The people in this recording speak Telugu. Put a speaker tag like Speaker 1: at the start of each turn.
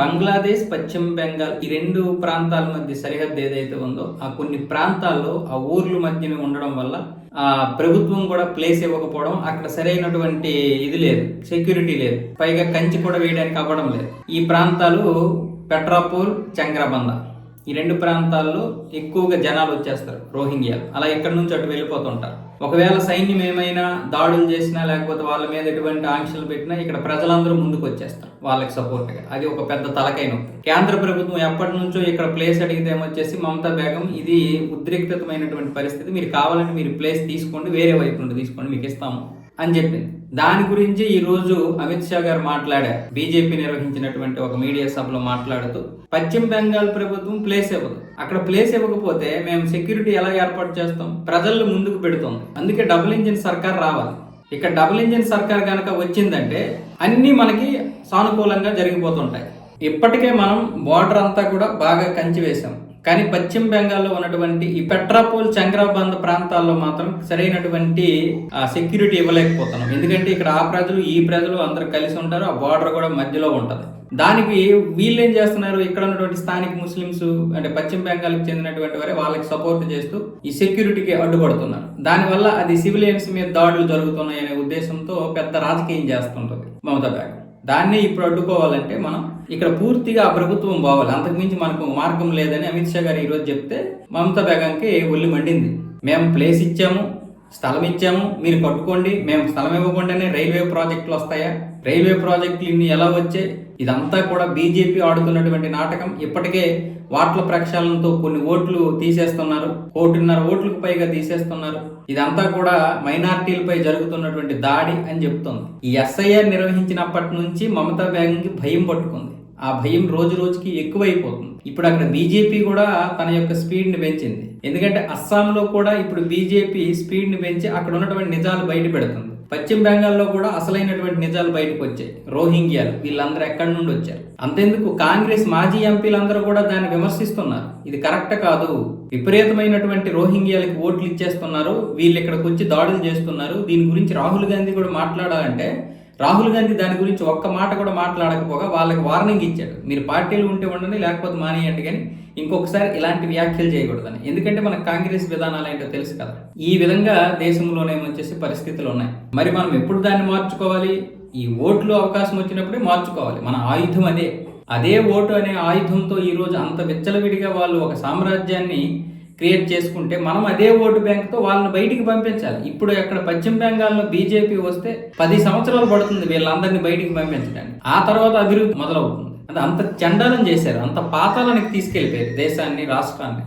Speaker 1: బంగ్లాదేశ్ పశ్చిమ బెంగాల్ ఈ రెండు ప్రాంతాల మధ్య సరిహద్దు ఏదైతే ఉందో ఆ కొన్ని ప్రాంతాల్లో ఆ ఊర్ల మధ్యనే ఉండడం వల్ల ఆ ప్రభుత్వం కూడా ప్లేస్ ఇవ్వకపోవడం అక్కడ సరైనటువంటి ఇది లేదు సెక్యూరిటీ లేదు. పైగా కంచి కూడా వేయడానికి అవ్వడం లేదు. ఈ ప్రాంతాలు పెట్రాపూర్ చంగ్రబంద. ఈ రెండు ప్రాంతాల్లో ఎక్కువగా జనాలు వచ్చేస్తారు రోహింగ్యాలు అలా ఎక్కడి నుంచి అటు వెళ్ళిపోతుంటారు. ఒకవేళ సైన్యం ఏమైనా దాడులు చేసినా లేకపోతే వాళ్ళ మీద ఎటువంటి ఆంక్షలు పెట్టినా ఇక్కడ ప్రజలందరూ ముందుకు వచ్చేస్తారు వాళ్ళకి సపోర్ట్గా. అది ఒక పెద్ద తలకై నొప్పి. కేంద్ర ప్రభుత్వం ఎప్పటి నుంచో ఇక్కడ ప్లేస్ అడిగితే ఏమొచ్చేసి మమతా బేగం ఇది ఉద్రిక్తమైనటువంటి పరిస్థితి మీరు కావాలంటే మీరు ప్లేస్ తీసుకోండి వేరే వైపు నుండి తీసుకోండి మీకు ఇస్తాము అని చెప్పింది. దాని గురించి ఈ రోజు అమిత్ షా గారు మాట్లాడారు. బీజేపీ నిర్వహించినటువంటి ఒక మీడియా సభలో మాట్లాడుతూ పశ్చిమ బెంగాల్ ప్రభుత్వం ప్లేస్ ఇవ్వదు. అక్కడ ప్లేస్ ఇవ్వకపోతే మేము సెక్యూరిటీ ఎలా ఏర్పాటు చేస్తాం? ప్రజల్ని ముందుకు పెడుతుంది అందుకే డబుల్ ఇంజిన్ సర్కార్ రావాలి. ఇక్కడ డబుల్ ఇంజిన్ సర్కార్ కనుక వచ్చిందంటే అన్నీ మనకి సానుకూలంగా జరిగిపోతుంటాయి. ఇప్పటికే మనం బార్డర్ అంతా కూడా బాగా కంచి వేశాం. కానీ పశ్చిమ బెంగాల్లో ఉన్నటువంటి ఈ పెట్రాపోల్ చంద్రబంద్ ప్రాంతాల్లో మాత్రం సరైనటువంటి సెక్యూరిటీ ఇవ్వలేకపోతున్నాం. ఎందుకంటే ఇక్కడ ఆ ప్రజలు ఈ ప్రజలు అందరూ కలిసి ఉంటారు ఆ బార్డర్ కూడా మధ్యలో ఉంటుంది. దానికి వీళ్ళు ఏం చేస్తున్నారు? ఇక్కడ ఉన్నటువంటి స్థానిక ముస్లిమ్స్ అంటే పశ్చిమ బెంగాల్కి చెందినటువంటి వారే వాళ్ళకి సపోర్ట్ చేస్తూ ఈ సెక్యూరిటీకి అడ్డుపడుతున్నారు. దానివల్ల అది సివిలియన్స్ మీద దాడులు జరుగుతున్నాయి అనే ఉద్దేశంతో పెద్ద రాజకీయం చేస్తుంటుంది మమతా బేగం దాన్ని ఇప్పుడు అడ్డుకోవాలంటే మనం ఇక్కడ పూర్తిగా ఆ ప్రభుత్వం పోవాలి అంతకుమించి మనకు మార్గం లేదని అమిత్ షా గారు ఈరోజు చెప్తే మమతా బేగంకి ఒళ్ళు మండింది. మేము ప్లేస్ ఇచ్చాము స్థలం ఇచ్చాము మీరు కట్టుకోండి మేము స్థలం ఇవ్వకుండానే రైల్వే ప్రాజెక్టులు వస్తాయా? రైల్వే ప్రాజెక్టులు ఇన్ని ఎలా వచ్చాయి? ఇదంతా కూడా బీజేపీ ఆడుతున్నటువంటి నాటకం. ఇప్పటికే వాట్ల ప్రక్షాళనతో కొన్ని ఓట్లు తీసేస్తున్నారు. కోటిన్నర ఓట్లకు పైగా తీసేస్తున్నారు. ఇదంతా కూడా మైనార్టీలపై జరుగుతున్నటువంటి దాడి అని చెప్తోంది. ఈ ఎస్ఐఆర్ నిర్వహించినప్పటి నుంచి మమతా బేగంకి భయం పట్టుకుంది. ఆ భయం రోజు రోజుకి ఎక్కువైపోతుంది. ఇప్పుడు అక్కడ బీజేపీ కూడా తన యొక్క స్పీడ్ని పెంచింది. ఎందుకంటే అస్సాంలో కూడా ఇప్పుడు బీజేపీ స్పీడ్ని పెంచి అక్కడ ఉన్నటువంటి నిజాలు బయట పెడుతుంది పశ్చిమ బెంగాల్లో కూడా అసలైనటువంటి నిజాలు బయటకు వచ్చాయి. రోహింగ్యాలు వీళ్ళందరూ ఎక్కడి నుండి వచ్చారు? అంతెందుకు? కాంగ్రెస్ మాజీ ఎంపీలందరూ కూడా దాన్ని విమర్శిస్తున్నారు. ఇది కరెక్ట్ కాదు. విపరీతమైనటువంటి రోహింగ్యాలకి ఓట్లు ఇచ్చేస్తున్నారు. వీళ్ళు ఇక్కడికి వచ్చి దాడులు చేస్తున్నారు. దీని గురించి రాహుల్ గాంధీ కూడా మాట్లాడాలంటే రాహుల్ గాంధీ దాని గురించి ఒక్క మాట కూడా మాట్లాడకపోగా వాళ్ళకి వార్నింగ్ ఇచ్చాడు. మీరు పార్టీలు ఉంటే ఉండండి లేకపోతే మానేయండి కానీ ఇంకొకసారి ఇలాంటి వ్యాఖ్యలు చేయకూడదని. ఎందుకంటే మనకు కాంగ్రెస్ విధానాలు ఏంటో తెలుసు కదా. ఈ విధంగా దేశంలోనే వచ్చేసి పరిస్థితులు ఉన్నాయి. మరి మనం ఎప్పుడు దాన్ని మార్చుకోవాలి? ఈ ఓట్లు అవకాశం వచ్చినప్పుడే మార్చుకోవాలి. మన ఆయుధం అదే. అదే ఓటు అనే ఆయుధంతో ఈరోజు అంత విచ్చలవిడిగా వాళ్ళు ఒక సామ్రాజ్యాన్ని క్రియేట్ చేసుకుంటే మనం అదే ఓటు బ్యాంక్తో వాళ్ళని బయటికి పంపించాలి. ఇప్పుడు అక్కడ పశ్చిమ బెంగాల్లో బీజేపీ వస్తే పది సంవత్సరాలు పడుతుంది వీళ్ళందరినీ బయటికి పంపించడానికి. ఆ తర్వాత అభివృద్ధి మొదలవుతుంది. అంటే అంత చండాలం చేశారు. అంత పాతాలనికి తీసుకెళ్ళిపోయారు దేశాన్ని రాష్ట్రాన్ని.